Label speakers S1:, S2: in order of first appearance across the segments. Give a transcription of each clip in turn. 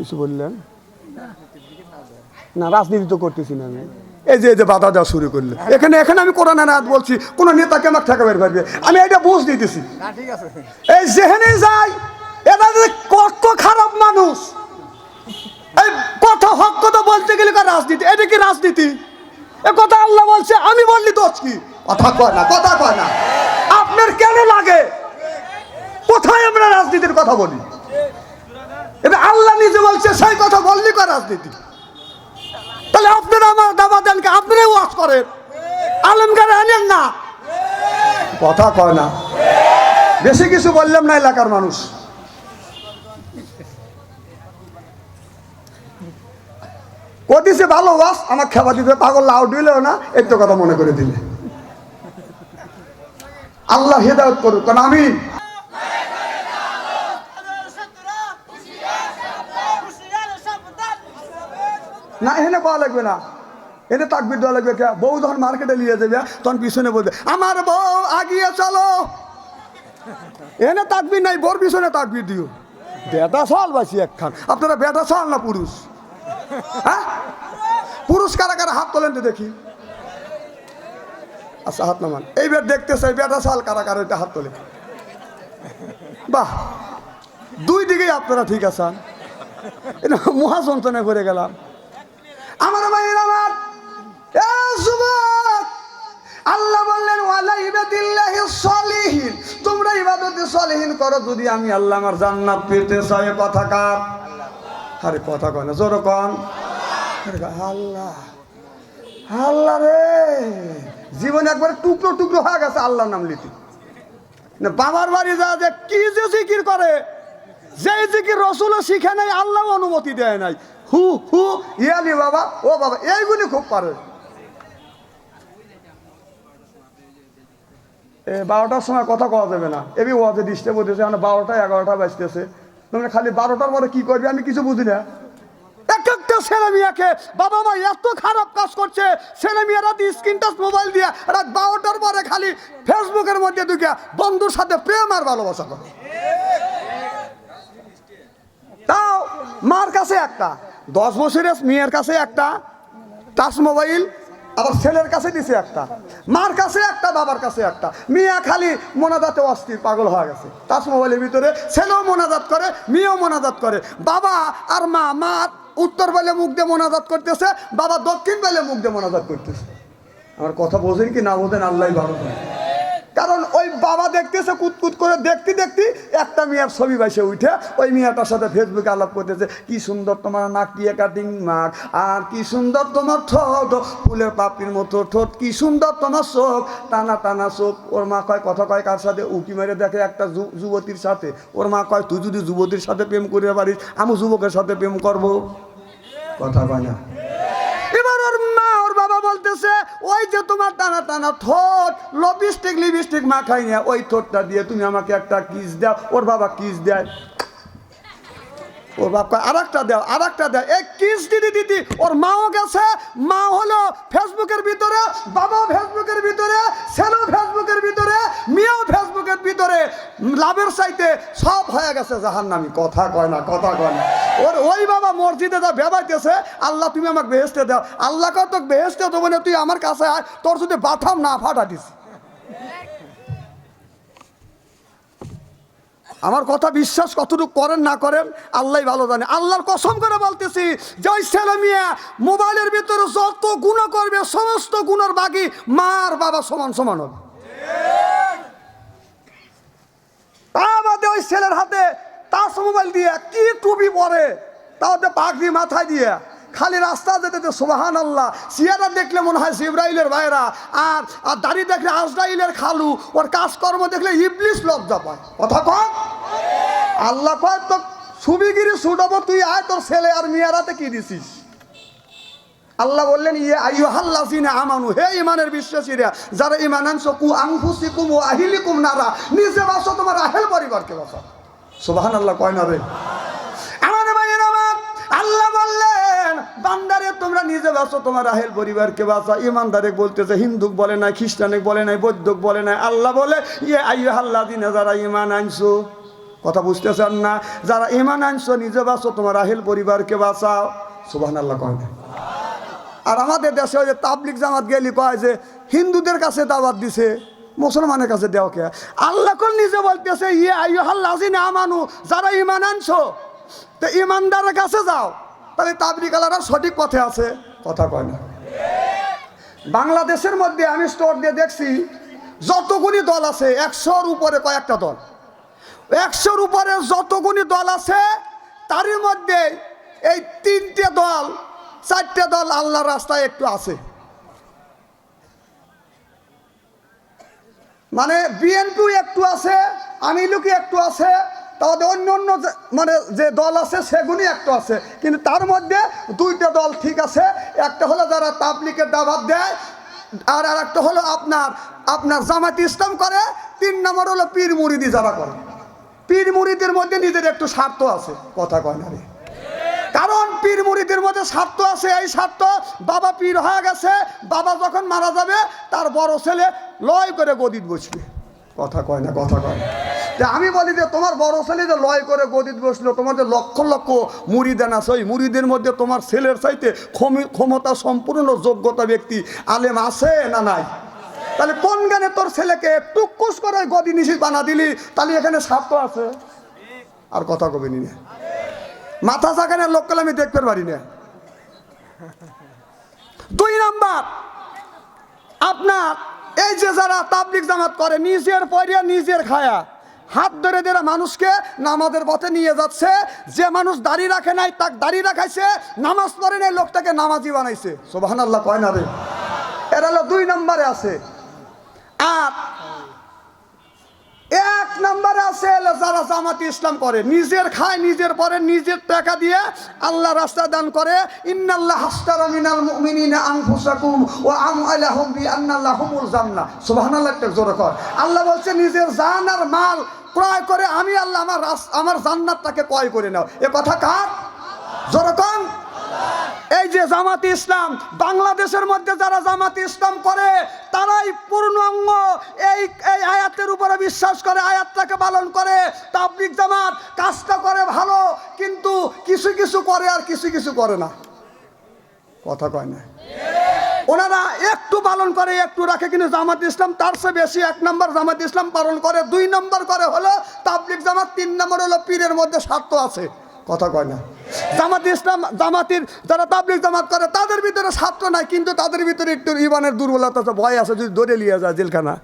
S1: কিছু বললেন? না রাজনীতি তো করতেছি না আমি। এই যে এই যে বাধা দেওয়া শুরু করলে এখানে এখানে আমি কোরআন নাথ বলছি কোন নেতাকে আমার ঠেকা বের পারবে আমি এটা বুঝ দিতেছি।
S2: ঠিক আছে।
S1: এই যেখানে যাই যে কত খারাপ মানুষ। এই কথা হক কথা বলতে গেলে রাজনীতি? এটা কি রাজনীতি? এ কথা আল্লাহ বলছে আমি বললি দোষ কি? কথা কয় না কথা কয় না। আপনার কেন লাগে? কোথায় আমরা রাজনীতির কথা বলি? এবার আল্লাহ নিজে বলছে, সেই কথা বললি কার রাজনীতি? তাহলে আপনারা আমার দাবা দেন আপনারাই ওয়াজ করেন। আলমগারে আনেন না। কথা কয় না। বেশি কিছু বললাম না এলাকার মানুষ। কদিছে ভালো বাস আমার খেবা দিতে পাগল লাউ দিলেও না একটু কথা মনে করে দিলে। আল্লাহ হেদায়ত করুক, কারণ আমি না, এখানে পাওয়া লাগবে না। এনে তাকবির দেওয়া লাগবে কে? বউ যখন মার্কেটে নিয়ে যাবে, তখন পিছনে বলবে, আমার বউ আগিয়ে চলো। এনে তাকবির নাই, বোর পিছনে তাকবির দিও। বেটা সাল বাসি একখান। আপনারা বেটা সাল না পুরুষ? হ্যাঁ? পুরুষ কারা কারা? হাত তোলেন তো দেখি। আচ্ছা হাত নামান। এইবার দেখতে চাই বেটা সাল কারা কারা এটা হাত তোলে। বাহ! দুই দিকেই আপনারা ঠিক আছেন। এটা মহাযন্ত্রণায় পড়ে গেলাম। আমার ভাইয়ের আমার আল্লাহ বললেন, ওয়ালা ইবাদিল্লাহি সলিহিন। তোমরা ইবাদতে সলিহিন করো, যদি আমি আল্লাহ আমার জান্নাত পেতে চাই কথা কার? আরে কথা কয় না, জোর কন। আল্লাহ। আল্লাহ রে। জীবন একবার টুকরো টুকরো হয়ে গেছে আল্লাহর নাম লিখি না, বাবার বাড়ি যা যে কি যে জিকির করে যে জিকির রসুলও শিখে নাই আল্লাহ অনুমতি দেয় নাই। হু হু ইয়ালি বাবা ও বাবা এইগুলি খুব পারে। এ বারোটার সময় কথা কওয়া যাবে না। এবি ওয়াজে ডিস্টার্ব হতেছে মানে বারোটা এগারোটা বাজতেছে। তোমরা খালি বারোটার পরে কি করবে? আমি কিছু বুঝি না। এক একটা ছেলে মেয়েকে বাবা মা এত খারাপ কাজ করছে ছেলে মেয়েরা দিয়ে স্ক্রিন টাচ মোবাইল দিয়ে রাত বারোটার পরে খালি ফেসবুকের মধ্যে ঢুকে বন্ধুর সাথে প্রেম আর ভালোবাসা করে। তাও মার কাছে একটা। দশ বছরের মেয়ের কাছে একটা টাচ মোবাইল, আবার ছেলের কাছে দিছে একটা, মার কাছে একটা, বাবার কাছে একটা। মেয়ে খালি মোনাজাতে অস্থির, পাগল হয়ে গেছে। টাচ মোবাইলের ভিতরে ছেলেও মোনাজাত করে, মেয়েও মোনাজাত করে। বাবা আর মা মা উত্তর বেলে মুখ দিয়ে মোনাজাত করতেছে, বাবা দক্ষিণ বেলে মুখ দিয়ে মোনাজাত করতেছে। আমার কথা বোঝেন কি না বোঝেন আল্লাহ ভালো কারণ ওই বাবা দেখতেছে, কুতকুত করে দেখতে দেখতে একটা মেয়ের ছবি বাইসে উঠে। ওই মেয়েটার সাথে ফেসবুকে আলাপ করতেছে, কি সুন্দর তোমার নাক দিয়ে কাটিং মাক আর কি সুন্দর তোমার ঠোঁট, ফুলের পাপড়ির মতো ঠোঁট, কি সুন্দর তোমার চোখ। টানা টানা চোখ, ওর মা কয়, কথা কয় কার সাথে? উকি মেরে দেখে একটা যুবতীর সাথে। ওর মা কয়, তুই যদি যুবতীর সাথে প্রেম করিতে পারিস, আমি যুবকের সাথে প্রেম করব। কথা কয় না এবার ওর মা ওর বাবা বলতেছে, ওই যে তোমার টানা টানা ঠোঁট লিপস্টিক লিপস্টিক মাখাই নিয়ে ওই থোটটা দিয়ে তুমি আমাকে একটা কিস দাও, ওর বাবা কিস দেয়। ওর বাপ আর একটা দাও আর একটা দাও। এই কিস দিদি দিদি ওর মাও গেছে। মা হলো ফেসবুকের ভিতরে, বাবাও ফেসবুকের ভিতরে, ছেলেও ফেসবুকের ভিতরে, মেয়েও ফেসবুকের ভিতরে। লাভের চাইতে সব হয়ে গেছে জাহান্নামি। কথা কয় না, কথা কয় না। ওর ওই বাবা মসজিদে যা বেবাইতেছে আল্লাহ তুমি আমাকে বেহেস্তে দাও। আল্লাহ কত বেহেস্তে দেবো না, তুই আমার কাছে আয়। তোর যদি বাথাম না ফাটা দিস আমার কথা বিশ্বাস কতটুকু করেন, না করেন আল্লাহ ভালো জানে। আল্লাহর কসম করে বলতেছি জয় ছেলে মেয়ে মোবাইলের ভিতরে যত গুণ করবে, সমস্ত গুণের বাকি মার বাবা সমান সমান হবে। তা বাদে ওই ছেলের হাতে টাচ মোবাইল দিয়ে কি টুপি পরে তাও তো পাগড়ি মাথায় দিয়ে খালি রাস্তা যেতে তো সোবাহান আল্লাহ সিয়ারা দেখলে মনে হয় জিব্রাইলের ভাইরা, আর আর দাড়ি দেখলে আজরাইলের খালু, ওর কাজকর্ম দেখলে ইবলিশ লজ্জা পায়। কথা কয় আল্লাহ কয় তো সুবিগিরি সুডাবো তুই আয়, তোর ছেলে আর মেয়েরাতে কি দিছিস? আল্লাহ বললেন ইয়ে আইয়ু হাল্লাসিনা আমানু, হে ইমানের বিশ্বাসীরা, যারা ইমান আনছো, কু আংফুসিকুম ও আহিলিকুম নারা, নিজে বাসো, তোমার আহেল পরিবারকে বাসো। সুবহান আল্লাহ কয় না রে? আমার ভাইয়ের আমার আল্লাহ বললেন, বান্দারে, তোমরা নিজে বাসো, তোমার আহেল পরিবারকে বাঁচা ইমানদারে বলতেছে, হিন্দুক বলে নাই, খ্রিস্টানিক বলে নাই বৌদ্ধক বলে নাই। আল্লাহ বলে ইয়ে আইয়ু হাল্লাদিনা যারা ইমান আনছো কথা বুঝতেছেন না? যারা ইমান আনছো, নিজে বাঁচো, তোমার আহিল পরিবারকে বাঁচাও। সুবাহ আল্লাহ কয় না? আর আমাদের দেশে ওই যে তাবলিক জামাত গেলি কয় যে, হিন্দুদের কাছে দাওয়াত দিছে, মুসলমানের কাছে দেওয়া কে? আল্লাহ কোন নিজে বলতেছে ইয়ে আইয়ো হাল্লাজি না মানু যারা ইমান আনছো, তো ইমানদারের কাছে যাও। তাহলে তাবলিক আলারা সঠিক পথে আছে, কথা কয় না। বাংলাদেশের মধ্যে আমি স্টোর দিয়ে দেখছি, যতগুলি দল আছে, একশোর উপরে কয়েকটা দল। একশোর উপরে যতগুলি দল আছে, তারই মধ্যে এই তিনটে দল, চারটে দল আল্লাহ রাস্তায় একটু আছে। মানে বিএনপিও একটু আছে আমিলুকি একটু আছে তাদের অন্য অন্য মানে যে দল আছে সেগুলি একটু আছে। কিন্তু তার মধ্যে দুইটা দল ঠিক আছে, একটা হলো যারা তাবলিকের দাবাত দেয়, আর আর একটা হলো আপনার আপনার জামাত ইসলাম করে, তিন নম্বর হলো পীর মুরিদি যারা করে। পীর মুড়িদের মধ্যে নিজের একটু স্বার্থ আছে, কথা কয় না রে। কারণ পীর মুড়িদের মধ্যে স্বার্থ আছে, এই স্বার্থ বাবা পীর হয়ে গেছে, বাবা যখন মারা যাবে, তার বড় ছেলে লয় করে গদিত বসবে। কথা কয় না, কথা কয় না। আমি বলি যে, তোমার বড় ছেলে যে লয় করে গদিত বসল, তোমার যে লক্ষ লক্ষ মুড়িদান আছে, ওই মুড়িদের মধ্যে তোমার ছেলের চাইতে ক্ষমি- ক্ষমতা সম্পূর্ণ যোগ্যতা ব্যক্তি আলেম আছে না নাই? তাহলে কোন গানে তোর ছেলেকে টুকুস করে গদি নিশি বানা দিলি? তাহলে এখানে স্বার্থ আছে। আর কথা কবে নি মাথা চাকানের লোককে আমি দেখতে পারি না। দুই নাম্বার, আপনার এই যে যারা তাবলিক জামাত করে, নিজের পরিয়া নিজের খায়া, হাত ধরে ধরে মানুষকে নামাজের পথে নিয়ে যাচ্ছে। যে মানুষ দাড়ি রাখে নাই, তাক দাড়ি রাখাইছে, নামাজ পড়ে নাই, লোকটাকে নামাজি বানাইছে। সোবাহান আল্লাহ কয় না রে? এরা দুই নম্বরে আছে। আর এক নম্বরে আছে যারা জামাতি ইসলাম করে। নিজের খায়, নিজের পরে নিজের টাকা দিয়ে আল্লাহ রাস্তা দান করে। আল্লাহ বলছে, নিজের জান আর মাল ক্রয় করে আমি আল্লাহ আমার আমার জান্নাতটাকে ক্রয় করে নাও। এ কথা কার? জোরে এই যে জামাত ইসলাম, বাংলাদেশের মধ্যে যারা জামাত ইসলাম করে, তারাই পূর্ণাঙ্গ এই এই আয়াতের উপরে বিশ্বাস করে, আয়াতটাকে পালন করে। তাবলিক জামাত কাজটা করে ভালো, কিন্তু কিছু কিছু করে আর কিছু কিছু করে না। কথা কয় না। ওনারা একটু পালন করে, একটু রাখে, কিন্তু জামাত ইসলাম তার চেয়ে বেশি এক নম্বর জামাত ইসলাম পালন করে, দুই নম্বর করে হলো তাবলিক জামাত, তিন নম্বর হলো পীরের মধ্যে স্বার্থ আছে। কথা কয় না। জামাত ইসলাম, জামাতের যারা তাবলিক জামাত করে, তাদের ভিতরে ছাত্র নাই, কিন্তু তাদের ভিতরে একটু ইমানের দুর্বলতা ভয় আছে, যদি দৌড়ে নিয়ে যায় জেলখানা।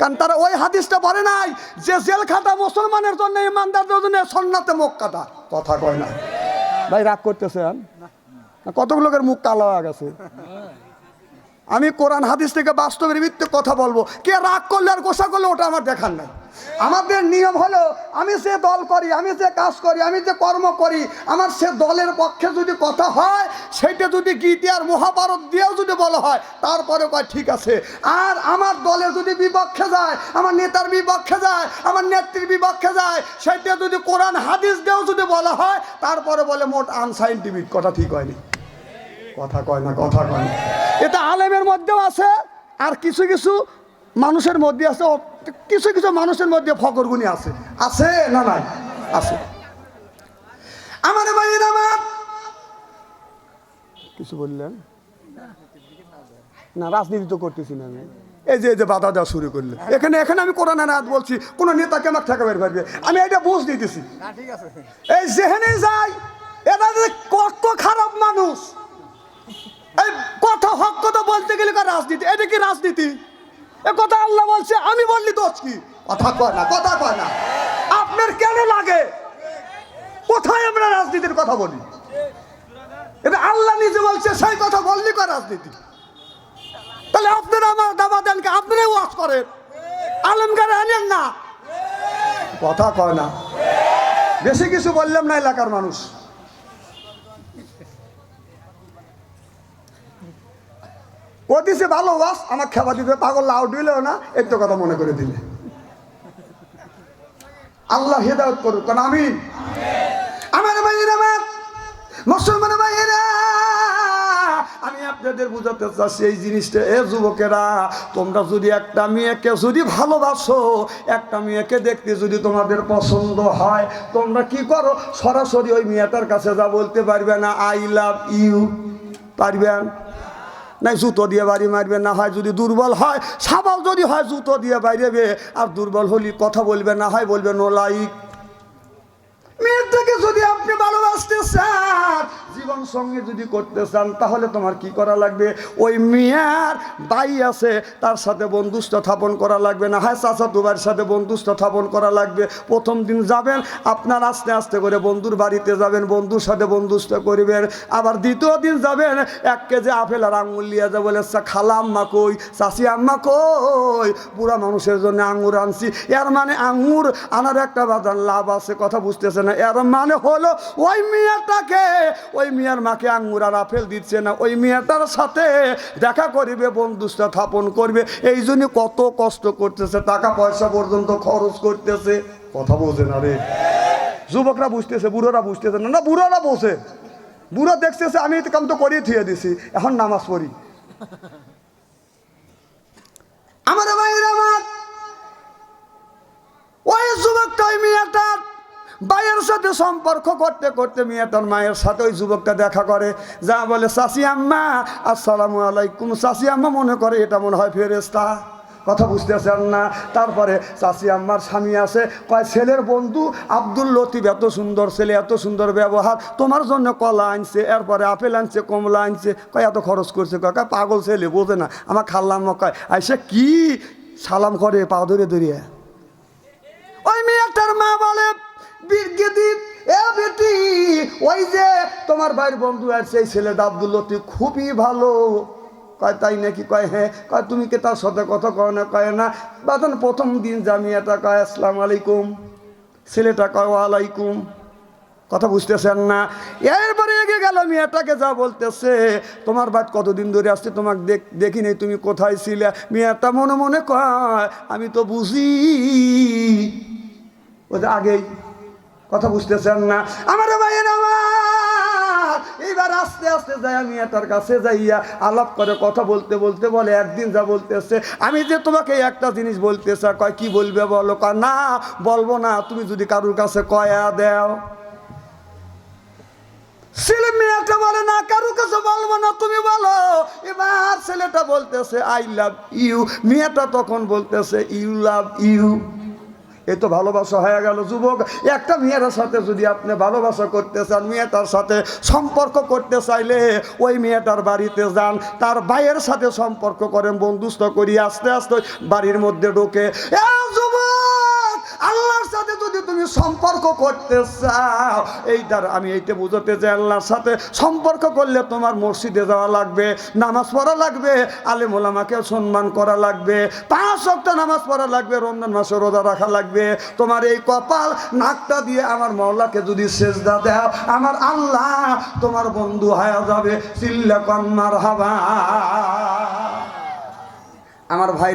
S1: কারণ তারা ওই হাদিসটা বলে নাই যে জেলখাটা মুসলমানের জন্য, ইমানদারদের জন্য সন্ন্যাতে মক্কাটা। কথা কয় না। ভাই, রাগ করতেছেন? কতগুলো মুখ কালো হয়ে গেছে? আমি কোরআন হাদিস থেকে বাস্তবের ভিত্তিতে কথা বলব। কে রাগ করলে আর গোসা করলে ওটা আমার দেখার নাই। আমাদের নিয়ম হলো, আমি যে দল করি, আমি যে কাজ করি, আমি যে কর্ম করি, আমার সে দলের পক্ষে যদি কথা হয় সেইটা যদি গীতি আর মহাভারত দিয়েও যদি বলা হয়, তারপরে কয় ঠিক আছে। আর আমার দলে যদি বিপক্ষে যায়, আমার নেতার বিপক্ষে যায়, আমার নেত্রীর বিপক্ষে যায় সেইটা যদি কোরআন হাদিস দিয়েও যদি বলা হয়, তারপরে বলে মোট আনসাইন্টিফিক, কথা ঠিক হয়নি। কথা কয় না কথা কয় না। এটা আলেমের মধ্যেও আছে আর কিছু কিছু মানুষের মধ্যে আছে কিছু কিছু মানুষের মধ্যে ফকরগুনি আছে। আছে না নাই? আছে। আমার ভাইয়ের আমার। কিছু বললেন? না রাজনীতি তো করতেছি না আমি। এই যে এই যে বাধা দেওয়া শুরু করলে। এখানে এখানে আমি কোরআন আয়াত বলছি কোনো নেতাকে আমাকে ঠেকা বের পারবে আমি এটা বুঝ দিতেছি। এই যেখানে যাই এরা যে কত খারাপ মানুষ। এই কথা, হক কথা বলতে গেলে রাজনীতি? এটা কি রাজনীতি? এ কথা আল্লাহ বলছে, আমি বললি দোষ কি? কথা কয় না, কথা কয় না। আপনার কেন লাগে? কোথায় আমরা রাজনীতির কথা বলি? এটা আল্লাহ নিজে বলছে, সেই কথা বললি কয় রাজনীতি? তাহলে আপনারা আমার দাবা দেন কে? আপনারাই ওয়াজ করেন। আলমগারে আনেন না। কথা কয় না। বেশি কিছু বললাম না এলাকার মানুষ। ও দিছে ভালো আমার খেবা দিবে পাগল লাউ দিলেও না একটু কথা মনে করে দিলে। আল্লাহ হেদায়ত করুক কারণ আমি আমার ভাইয়ের, আমার মুসলমান ভাইয়েরা, আমি আপনাদের বুঝাতে চাচ্ছি এই জিনিসটা, এ যুবকেরা, তোমরা যদি একটা মেয়েকে যদি ভালোবাসো, একটা মেয়েকে দেখতে যদি তোমাদের পছন্দ হয়, তোমরা কি করো? সরাসরি ওই মেয়েটার কাছে যা বলতে পারবে না আই লাভ ইউ পারবেন? নাই জুতো দিয়ে বাড়ি মারবে, না হয় যদি দুর্বল হয়, সাবাল যদি হয় জুতো দিয়ে বাইরেবে, আর দুর্বল হলি কথা বলবে, না হয় বলবে নো লাইক মেয়েটাকে যদি আপনি ভালোবাসতে চান জীবন সঙ্গে যদি করতে চান তাহলে তোমার কি করা লাগবে? ওই মেয়ার বাই আছে তার সাথে বন্ধুত্ব স্থাপন করা লাগবে না। হ্যাঁ চাচা তোমার সাথে বন্ধুত্ব স্থাপন করা লাগবে। প্রথম দিন যাবেন আপনার আস্তে আস্তে করে বন্ধুর বাড়িতে যাবেন বন্ধুর সাথে বন্ধুত্ব করবেন। আবার দ্বিতীয় দিন যাবেন এক কেজি আপেল আর আঙুল নিয়ে যাব বলে "চা, খালা আম্মা কই? চাষি আম্মা কই? পুরা মানুষের জন্য আঙুর আনছি। এর মানে আঙুর আনার একটা বাজার লাভ আছে কথা বুঝতেছে না। এর মানে হলো ওই মেয়েটাকে ওই মেয়ের মাকে আঙ্গুরার আপেল দিচ্ছে না। ওই মেয়েটার সাথে দেখা করিবে বন্ধুত্ব স্থাপন করবে। এই জন্য কত কষ্ট করতেছে টাকা পয়সা পর্যন্ত খরচ করতেছে। কথা বোঝে না রে। যুবকরা বুঝতেছে, বুড়োরা বুঝতেছে না। না, বুড়োরা বসে বুড়ো দেখতেছে, আমি কাম তো করিয়ে থিয়ে দিছি। এখন নামাজ পড়ি আমার ভাইয়ের আমার ওই যুবকটা ওই মেয়েটার ভাইয়ের সাথে সম্পর্ক করতে করতে মেয়ে তার মায়ের সাথে ওই যুবকটা দেখা করে। যা বলে চাষি আম্মা, আসসালামু আলাইকুম। চাষি আম্মা মনে করে এটা মনে হয় ফেরেস্তা কথা বুঝতেছেন না। তারপরে চাষি আম্মার স্বামী আছে কয়, ছেলের বন্ধু? আব্দুল লতিফ এত সুন্দর ছেলে, এত সুন্দর ব্যবহার। তোমার জন্য কলা আনছে, এরপরে আপেল আনছে, কমলা আনছে। কয়, এত খরচ করছে। কয় পাগল ছেলে, বোঝে না। আমার খাল্লাম কয়, আইসে কি সালাম করে, পা ধরে ধরিয়ে? ওই মেয়েটার মা বলে ওই যে তোমার ভাইয়ের বন্ধু আছে সেই ছেলেটা আব্দুল লতিফ খুবই ভালো। কয়, তাই নাকি? কয় হ্যাঁ। কয়, তুমি কি তার সাথে কথা কয় না? কয়, না। বাদন প্রথম দিন জামিয়াটা কয়, আসসালামু আলাইকুম। ছেলেটা কয়, ওয়ালাইকুম। কথা বুঝতেছেন না? এরপরে এগিয়ে গেল মেয়েটাকে, যা বলতেছে। তোমার বাদ কতদিন ধরে আসছে তোমাকে দেখ, দেখি নেই, তুমি কোথায় ছিলে? মেয়েটা মনে মনে কয়, আমি তো বুঝি। ওদের আগেই কথা বুঝতেছেন না? আমার ভাইয়ের এইবার আস্তে আস্তে যাই আমি তার কাছে যাইয়া আলাপ করে কথা বলতে বলতে বলে, একদিন যা বলতেছে। আমি যে তোমাকে একটা জিনিস বলতেছে কয়, কি বলবে বলো? কয়, না, বলব না। তুমি যদি কারুর কাছে কয়া দেও। ছেলে মেয়েটা বলে, না, কারুর কাছে বলব না, তুমি বলো। এবার ছেলেটা বলতেছে আই লাভ ইউ মেয়েটা তখন বলতেছে ইউ লাভ ইউ এ তো ভালোবাসা হয়ে গেল, যুবক। একটা মেয়ের সাথে যদি আপনি ভালোবাসা করতে চান, মেয়েটার সাথে সম্পর্ক করতে চাইলে ওই মেয়েটার বাড়িতে যান, তার ভাইয়ের সাথে সম্পর্ক করেন বন্ধুস্থ করি, আস্তে আস্তে বাড়ির মধ্যে ঢোকে। যুবক! আল্লাহর সাথে যদি তুমি সম্পর্ক করতে চাও, এইটার আমি এইটা বুঝাতে চাই, আল্লাহর সাথে সম্পর্ক করলে তোমার মসজিদে যাওয়া লাগবে, নামাজ পড়া লাগবে, আলেম ওলামাকে সম্মান করা লাগবে, পাঁচ সপ্তাহ নামাজ পড়া লাগবে, রমজান মাসে রোজা রাখা লাগবে। তোমার এই কপাল, নাকটা দিয়ে আমার মৌলাকে যদি সেজদা দাও, আমার আল্লাহ তোমার বন্ধু হয়ে যাবে। চিল্লা কন্মার হাবা আমার ভাই